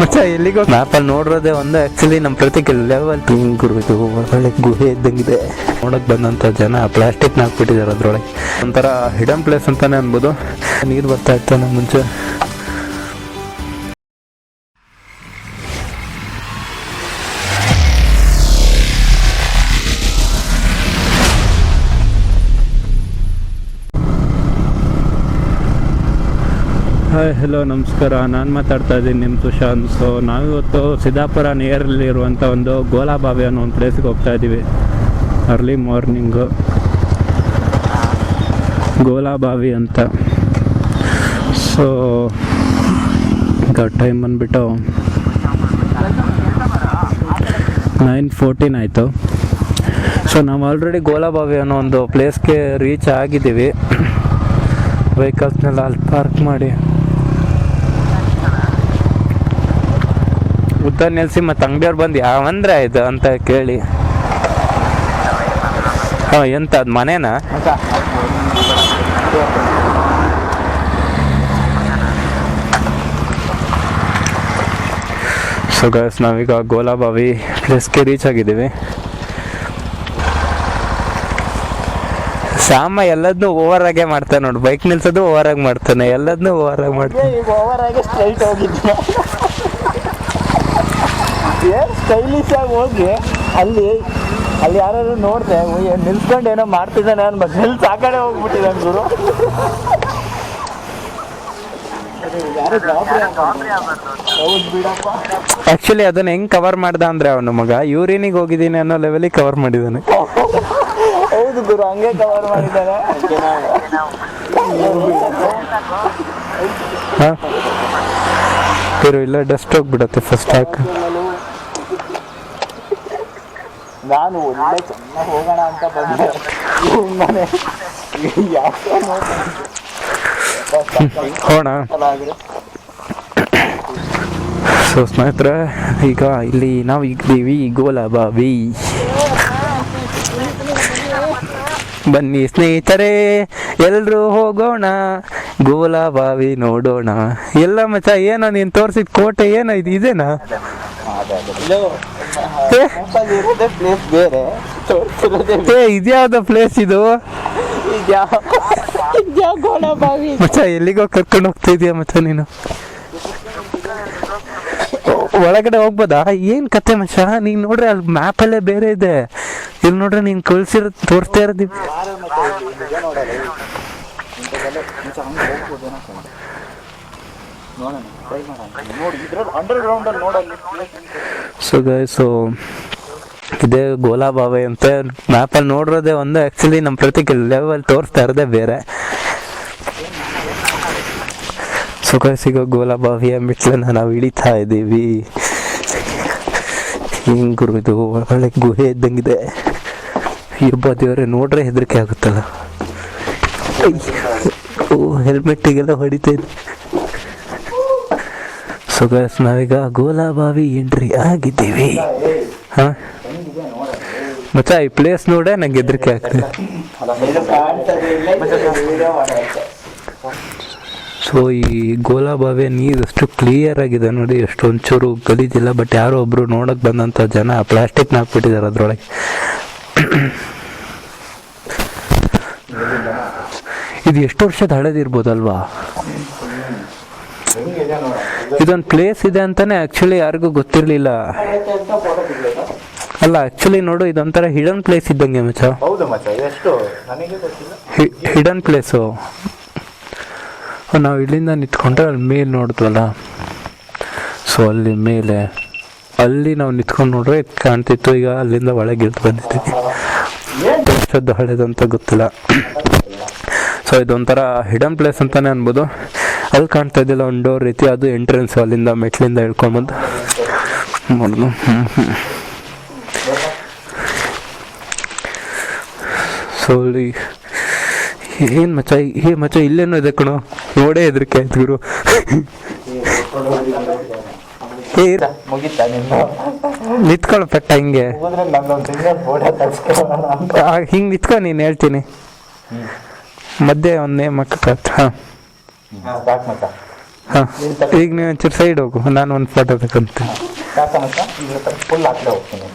ಮಚ್ಚ ಎಲ್ಲಿಗೋ ಮ್ಯಾಪಲ್ಲಿ ನೋಡಿರೋದೇ ಒಂದು. ಆಕ್ಚುಲಿ ನಮ್ಮ ಪ್ರತಿಕ ಲೆವೆಲ್ ಹಿಂಗ್ ಒಳ್ಳೆ ಗುಹೆ ಇದ್ದಂಗಿದೆ. ನೋಡಕ್ ಬಂದಂತ ಜನ ಪ್ಲಾಸ್ಟಿಕ್ ಹಾಕ್ಬಿಟ್ಟಿದ್ದಾರೆ ಅದ್ರೊಳಗೆ. ಒಂಥರ ಹಿಡನ್ ಪ್ಲೇಸ್ ಅಂತಾನೆ ಅನ್ಬೋದು. ನೀರು ಬರ್ತಾ ಇತ್ತು ಮುಂಚೆ. ಹಲೋ, ನಮಸ್ಕಾರ. ನಾನು ಮಾತಾಡ್ತಾ ಇದ್ದೀನಿ ನಿಮ್ಮ ಸುಶಾಂತ್. ಸೊ ನಾವಿವತ್ತು ಸಿದ್ದಾಪುರ ನಿಯರಲ್ಲಿರುವಂಥ ಒಂದು ಗೋಲಾಬಾವಿ ಅನ್ನೋ ಒಂದು ಪ್ಲೇಸ್ಗೆ ಹೋಗ್ತಾ ಇದ್ದೀವಿ ಅರ್ಲಿ ಮಾರ್ನಿಂಗು ಗೋಲಾಬಾವಿ ಅಂತ. ಸೊ ಈಗ ಟೈಮ್ ಬಂದುಬಿಟ್ಟು ನೈನ್ ಫೋರ್ಟೀನ್ ಆಯಿತು. ಸೊ ನಾವು ಆಲ್ರೆಡಿ ಗೋಲಾಬಾವಿ ಅನ್ನೋ ಒಂದು ಪ್ಲೇಸ್ಗೆ ರೀಚ್ ಆಗಿದ್ದೀವಿ. ವೆಹಿಕಲ್ಸ್ನೆಲ್ಲ ಅಲ್ಲಿ ಪಾರ್ಕ್ ಮಾಡಿ. ಉದ್ದ ನಿಲ್ಸಿ ಮತ್ತೆ ಅಂಗಡಿಯವ್ರು ಬಂದು ಯಾವಂದ್ರೆ ಆಯ್ತು ಅಂತ ಕೇಳಿ. ಹಾಂ, ಎಂತ, ಅದು ಮನೇನಾ? ಸೊ ಗೈಸ್ ನಾವೀಗ ಗೋಲಾಬಾವಿ ಪ್ಲೇಸ್ಗೆ ರೀಚ್ ಆಗಿದ್ದೀವಿ. ಶ್ಯಾಮ ಎಲ್ಲದನ್ನೂ ಓವರ್ ಆಗೇ ಮಾಡ್ತಾನೆ ನೋಡಿ. ಬೈಕ್ ನಿಲ್ಸೋದು ಓವರ್ ಆಗಿ ಮಾಡ್ತಾನೆ. ಎಲ್ಲದನ್ನೂ ಓವರ್ ಆಗಿ ಮಾಡ್ತಾನೆ. ಈಗ ಓವರ್ ಆಗಿ ಸ್ಟ್ರೈಟ್ ಹೋಗಿದ್ದೆ ಏನ್ ಸ್ಟೈಲಿಶ್ ಆಗಿ ಹೋಗಿ ಅಲ್ಲಿ ಅಲ್ಲಿ ಯಾರು ನೋಡಿದೆ ನಿಲ್ಸ್ಕೊಂಡು ಏನೋ ಮಾಡ್ತಿದ್ದಾನೆ ಅನ್ಬೇಕು ನಿಲ್ಸ್ ಆ ಕಡೆ ಹೋಗ್ಬಿಟ್ಟಿದ್ದಾನೆ ಗುರು. ಆಕ್ಚುಲಿ ಅದನ್ನ ಹೆಂಗ್ ಕವರ್ ಮಾಡ್ದ ಅಂದ್ರೆ ಅವನು ಮಗ ಯೂರಿನಿಗೆ ಹೋಗಿದ್ದೀನಿ ಅನ್ನೋ ಲೆವೆಲಿಗೆ ಕವರ್ ಮಾಡಿದಾನೆ. ಹೌದು ಗುರು ಹಂಗೆ ಕವರ್ ಮಾಡಿದ್ದಾರೆ ಹಾ. ಇರು ಇಲ್ಲ ಡಸ್ಟ್ ಹೋಗ್ಬಿಡತ್ತೆ ಫಸ್ಟ್ ಹಾಕ ನಾನು ಒಳ್ಳೆ ಚೆನ್ನಾಗಿ ಹೋಗೋಣ ಅಂತ ಬಂದೆ. ಮನೆ ಯಾಕೋ ಹೋಣ ಸೊ ಸ್ನೇಹಿತರೆ ಈಗ ಇಲ್ಲಿ ನಾವು ಇದ್ದೀವಿ ಗೋಲಾಬಾವಿ ಬನ್ನಿ ಸ್ನೇಹಿತರೆ ಎಲ್ರು ಹೋಗೋಣ. ಗೋಲಾಬಾವಿ ನೋಡೋಣ. ಎಲ್ಲ ಮಚ್ಚ ಏನೋ ನೀನು ತೋರಿಸಿದ ಕೋಟೆ ಏನೋ ಇದು ಇದೇನಾ? ಪ್ಲೇಸ್ ಬೇರೆ ಏ ಇದ್ಯಾವ್ದು ಪ್ಲೇಸ್ ಇದು? ಮಚ್ಚ ಎಲ್ಲಿಗೋ ಕರ್ಕೊಂಡು ಹೋಗ್ತಾ ಇದೀಯ ಮಚ್ಚ ನೀನು? ಒಳಗಡೆ ಹೋಗ್ಬೋದಾ? ಏನ್ ಕತೆ ಮಚ್ಚ? ನೀನ್ ನೋಡ್ರಿ ಅಲ್ಲಿ ಮ್ಯಾಪ್ ಅಲ್ಲೇ ಬೇರೆ ಇದೆ. ಇಲ್ಲಿ ನೋಡ್ರಿ ನೀನ್ ಕಳ್ಸಿರೋ ತೋರಿಸ್ತಾ ಇರೋದಿ ನೋಡಿ ಸೊ ಸೊ ಇದೇ ಗೋಲಾಬಾವೆ ಅಂತ ಮ್ಯಾಪಲ್ಲಿ ನೋಡಿರೋದೇ ಒಂದು ಆ್ಯಕ್ಚುಲಿ ನಮ್ಮ ಪ್ರತಿ ಲೆವೆಲ್ ತೋರಿಸ್ತಾ ಇರೋದೇ ಬೇರೆ. ಸೊ ಸಿಗೋ ಗೋಲಾಬಾವಿಯ ಮೆಟ್ಲನ್ನ ನಾವು ಇಳಿತಾ ಇದ್ದೀವಿ. ಹಿಂಗ್ ಗುರು ಇದು? ಒಳ್ಳೆ ಗುಹೆ ಇದ್ದಂಗಿದೆ. ಇಬ್ಬ ದೇವರೇ ನೋಡ್ರೆ ಹೆದರಿಕೆ ಆಗುತ್ತಲ್ಲ. ಓ ಹೆಲ್ಮೆಟ್ಟಿಗೆಲ್ಲ ಹೊಡಿತಾ ಸೊ ಗೈಸ್ ನಾವೀಗ ಗೋಲಾಬಾವಿ ಎಂಟ್ರಿ ಆಗಿದ್ದೀವಿ. ಹಾ? ಮಚ್ಚ, ಈ ಪ್ಲೇಸ್ ನೋಡೇ ನಂಗೆ ಹೆದರಿಕೆ ಆಗ್ತದೆ. ಸೊ ಈ ಗೋಲಾಬಾವೆ ನೀರು ಎಷ್ಟು ಕ್ಲಿಯರ್ ಆಗಿದೆ ನೋಡಿ ಎಷ್ಟು ಒಂಚೂರು ಗಲೀಜಿಲ್ಲ ಬಟ್ ಯಾರೋ ಒಬ್ರು ನೋಡಕ್ ಬಂದಂತ ಜನ ಪ್ಲಾಸ್ಟಿಕ್ ಹಾಕ್ಬಿಟ್ಟಿದ್ದಾರೆ ಅದ್ರೊಳಗೆ. ಇದು ಎಷ್ಟು ವರ್ಷದ ಹಳದಿರ್ಬೋದಲ್ವಾ? ಇದೊಂದು ಪ್ಲೇಸ್ ಇದೆ ಅಂತಾನೆ ಆಕ್ಚುಲಿ ಯಾರಿಗೂ ಗೊತ್ತಿರಲಿಲ್ಲ. ಅಲ್ಲ ಆಕ್ಚುಲಿ ನೋಡು ಇದೊಂಥರ ಹಿಡನ್ ಪ್ಲೇಸ್ ಇದ್ದಂಗೆ ಮಚ್ಚ. ಹೌದು ಮಚ್ಚ ಎಷ್ಟು ನನಗೆ ಗೊತ್ತಿಲ್ಲ. ಹಿಡನ್ ಪ್ಲೇಸು ನಾವು ಇಲ್ಲಿಂದ ನಿಂತ್ಕೊಂಡ್ರೆ ಅಲ್ಲಿ ಮೇಲೆ ನೋಡಿದ್ವಲ್ಲ? ಸೊ ಅಲ್ಲಿ ಮೇಲೆ. ಅಲ್ಲಿ ನಾವು ನಿಂತ್ಕೊಂಡು ನೋಡ್ರೆ ಕಾಣ್ತಿತ್ತು ಈಗ ಅಲ್ಲಿಂದ ಒಳಗೆ ಇಳ್ದು ಬಂದಿದ್ದೀವಿ. ಎಷ್ಟೊದ್ದು ಹಳೆದಂತ ಗೊತ್ತಿಲ್ಲ. ಸೊ ಇದೊಂಥರ ಹಿಡನ್ ಪ್ಲೇಸ್ ಅಂತಾನೆ ಅನ್ಬೋದು. ಅಲ್ಲಿ ಕಾಣ್ತಾ ಇದ್ದಿಲ್ಲ, ಒಂದು ಡೋರ್ ರೀತಿ ಅದು ಎಂಟ್ರೆನ್ಸ್ ಅಲ್ಲಿಂದ ಮೆಟ್ಲಿಂದ ಹೇಳ್ಕೊಂಬಂದು ನೋಡಿದ್ನು ಸೊ ಏನು ಮಚ್ಚ, ಏ ಮಚ್ಚ, ಇಲ್ಲೇನೋ ಇದೆ ಕಣೋ. ನೋಡೇ ಹೆದರಿಕೆ ಆಯ್ತು ಗುರು. ನಿತ್ಕೊಳ್ಳ ಪೆಟ್ಟ ಹಿಂಗೆ. ಹಿಂಗ್ ನಿತ್ಕೊ, ನೀನು ಹೇಳ್ತೀನಿ. ಮಧ್ಯೆ ಒಂದು ನೇಮ್ ಹಾಂ ಹಾಂ. ಈಗ ನೀವು ಒಂಚೂರು ಸೈಡ್ ಹೋಗು ನಾನು ಒಂದು ಫೋಟೋ ಯಾಕಂತ ಫುಲ್ ಹಾಕಡೆ ಹೋಗ್ತೀನಿ.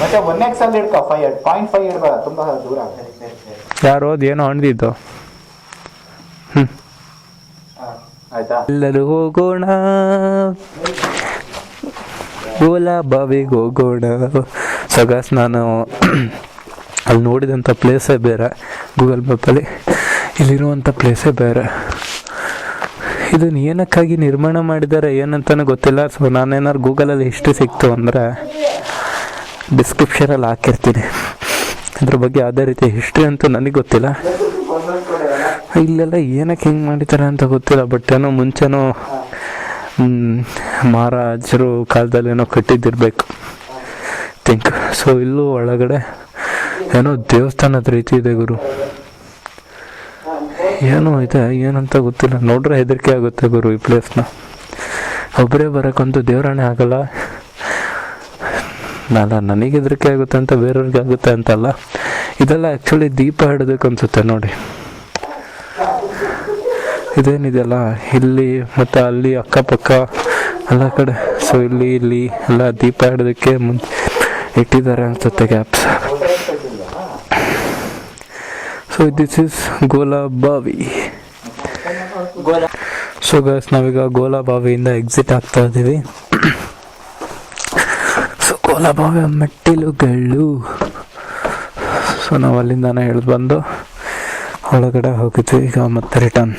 ಮತ್ತೆ ಒನ್ ಎಕ್ಸ್ ಅಲ್ಲಿ ಹಿಡ್ಕೊ ಫೈವ್ ಪಾಯಿಂಟ್ ಫೈವ್ ಇಡ್ಬೇಡ ತುಂಬಾ ದೂರ ಆಗ್ತದೆ ಯಾರು ಏನೋ ಅಂದಿದ್ದು ಆಯ್ತಾ? ಎಲ್ಲರೂ ಹೋಗೋಣ. ಗೋಲಾ ಬಾವಿಗೆ ಹೋಗೋಣ. ಸಗಾಸ್ ನಾನು ಅಲ್ಲಿ ನೋಡಿದಂಥ ಪ್ಲೇಸೇ ಬೇರೆ. ಗೂಗಲ್ ಮ್ಯಾಪಲ್ಲಿ ಇಲ್ಲಿರುವಂಥ ಪ್ಲೇಸೇ ಬೇರೆ. ಇದನ್ನು ಏನಕ್ಕಾಗಿ ನಿರ್ಮಾಣ ಮಾಡಿದ್ದಾರೆ ಏನಂತಲೂ ಗೊತ್ತಿಲ್ಲ. ಸೊ ನಾನೇನಾದ್ರು ಗೂಗಲಲ್ಲಿ ಹಿಸ್ಟ್ರಿ ಸಿಕ್ತು ಅಂದರೆ ಡಿಸ್ಕ್ರಿಪ್ಷನಲ್ಲಿ ಹಾಕಿರ್ತೀನಿ. ಅದ್ರ ಬಗ್ಗೆ ಯಾವುದೇ ರೀತಿ ಹಿಸ್ಟ್ರಿ ಅಂತೂ ನನಗೆ ಗೊತ್ತಿಲ್ಲ. ಇಲ್ಲೆಲ್ಲ ಏನಕ್ಕೆ ಹೆಂಗೆ ಮಾಡಿದ್ದಾರೆ ಅಂತ ಗೊತ್ತಿಲ್ಲ. ಬಟ್ ಏನೋ ಮುಂಚೆನೋ ಮಹಾರಾಜರು ಕಾಲದಲ್ಲಿ ಏನೋ ಕಟ್ಟಿದ್ದಿರ್ಬೇಕು. ಥಿಂಕ್ ಸೊ ಇಲ್ಲೂ ಒಳಗಡೆ ಏನೋ ದೇವಸ್ಥಾನದ ರೀತಿ ಇದೆ ಗುರು. ಏನೋ ಇದೆ, ಏನಂತ ಗೊತ್ತಿಲ್ಲ. ನೋಡ್ರೆ ಹೆದರಿಕೆ ಆಗುತ್ತೆ ಗುರು ಈ ಪ್ಲೇಸ್ನ ಒಬ್ಬರೇ ಬರೋಕ್ಕಂತೂ ದೇವರಾಣೆ ಆಗಲ್ಲ. ಅಲ್ಲ ನನಗೆ ಹೆದರಿಕೆ ಆಗುತ್ತೆ ಅಂತ ಬೇರೆಯವ್ರಿಗೆ ಆಗುತ್ತೆ ಅಂತಲ್ಲ. ಇದೆಲ್ಲ ಆ್ಯಕ್ಚುಲಿ ದೀಪ ಹಿಡೋದಕ್ಕೆ ಅನ್ಸುತ್ತೆ ನೋಡಿ. ಇದೇನಿದೆಯಲ್ಲ? ಇಲ್ಲಿ ಮತ್ತು ಅಲ್ಲಿ ಅಕ್ಕಪಕ್ಕ ಎಲ್ಲ ಕಡೆ. ಸೊ ಇಲ್ಲಿ ಇಲ್ಲಿ ಎಲ್ಲ ದೀಪ ಹಿಡೋದಕ್ಕೆ ಮುಂಚೆ ಇಟ್ಟಿದ್ದಾರೆ ಅನ್ಸುತ್ತೆ gaps so this is Gola Bavi so guys ನಾವೀಗ ಗೋಲಾ ಬಾವಿಯಿಂದ ಎಕ್ಸಿಟ್ ಆಗ್ತಾ ಇದ್ದೀವಿ. ಸೊ ಗೋಲಾ ಬಾವಿಯ ಮೆಟ್ಟಿಲುಗಳು. ಸೊ ನಾವು ಅಲ್ಲಿಂದಾನೆ ಇಳಿದು ಬಂದು ಒಳಗಡೆ ಹೋಗಿದ್ವಿ. ಈಗ ಮತ್ತೆ ರಿಟರ್ನ್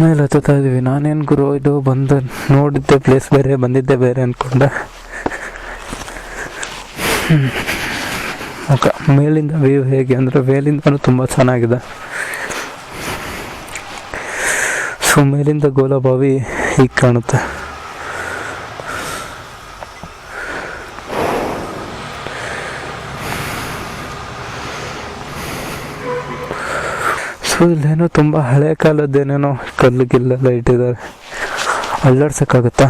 ಮೇಲೆ ಹತ್ತುತ್ತಾ ಇದ್ದೀವಿ. ನಾನೇನು ಗುರು, ಇದು ಬಂದು ನೋಡಿದ್ದೆ ಪ್ಲೇಸ್ ಬೇರೆ, ಬಂದಿದ್ದೆ ಬೇರೆ ಅಂದ್ಕೊಂಡೆ ಓಕೆ, ಮೇಲಿಂದ ವ್ಯೂ ಹೇಗೆ ಅಂದರೆ ಮೇಲಿಂದನೂ ತುಂಬ ಚೆನ್ನಾಗಿದೆ. ಸೊ ಮೇಲಿಂದ ಗೋಲಬಾವಿ ಈಗ ಕಾಣುತ್ತೆ. ಸೊ ಇಲ್ಲೇನೋ ತುಂಬ ಹಳೆ ಕಾಲದ್ದೇನೇನೋ ಕಲ್ಲು ಗಿಲ್ಲೆಲ್ಲ ಇಟ್ಟಿದ್ದಾರೆ. ಅಲ್ಲಾಡ್ಸೋಕ್ಕಾಗುತ್ತಾ?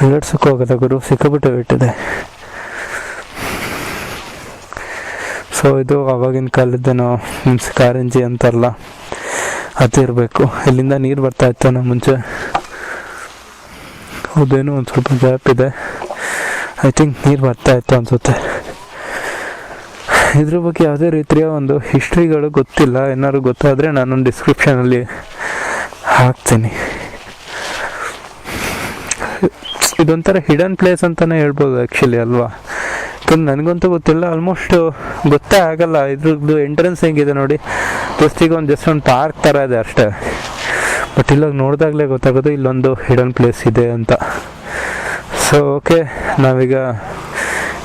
ಅಲ್ಲಾಡ್ಸೋಕ್ಕೂ ಹೋಗಲ್ಲ ಗುರು ಸಿಕ್ಕಾಬಿಟ್ಟು ಇಟ್ಟಿದೆ ಸೊ ಇದು ಅವಾಗಿನ ಕಾಲದ್ದೇನೋ ಮೀನ್ಸ್ ಕಾರಂಜಿ ಅಂತಾರಲ್ಲ ಇರಬೇಕು. ಇಲ್ಲಿಂದ ನೀರು ಬರ್ತಾ ಇತ್ತು ನಮ್ಮ ಮುಂಚೆ. ಹೌದೇನು ಒಂದು ಸ್ವಲ್ಪ ಗ್ಯಾಪ್ ಇದೆ. ಐ ಥಿಂಕ್ ನೀರು ಬರ್ತಾ ಇತ್ತು ಅನಿಸುತ್ತೆ. ಇದ್ರ ಬಗ್ಗೆ ಯಾವುದೇ ರೀತಿಯ ಒಂದು ಹಿಸ್ಟ್ರಿಗಳು ಗೊತ್ತಿಲ್ಲ. ಏನಾದ್ರು ಗೊತ್ತಾದರೆ ನಾನು ಡಿಸ್ಕ್ರಿಪ್ಷನಲ್ಲಿ ಹಾಕ್ತೀನಿ. ಇದೊಂಥರ ಹಿಡನ್ ಪ್ಲೇಸ್ ಅಂತಲೇ ಹೇಳ್ಬೋದು ಆ್ಯಕ್ಚುಲಿ ಅಲ್ವಾ? ಯಾಕಂದ್ರೆ ನನಗಂತೂ ಗೊತ್ತಿಲ್ಲ ಆಲ್ಮೋಸ್ಟ್ ಗೊತ್ತೇ ಆಗಲ್ಲ. ಇದ್ರದ್ದು ಎಂಟ್ರೆನ್ಸ್ ಹೆಂಗಿದೆ ನೋಡಿ. ಜಸ್ಟ್ ಈಗ ಒಂದು ಜಸ್ಟ್ ಒಂದು ಪಾರ್ಕ್ ಥರ ಇದೆ ಅಷ್ಟೇ. ಬಟ್ ಇಲ್ಲ ನೋಡಿದಾಗಲೇ ಗೊತ್ತಾಗೋದು, ಇಲ್ಲೊಂದು ಹಿಡನ್ ಪ್ಲೇಸ್ ಇದೆ ಅಂತ. ಸೊ ಓಕೆ ನಾವೀಗ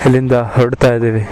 ಇಲ್ಲಿಂದ ಹೊರಡ್ತಾ ಇದ್ದೀವಿ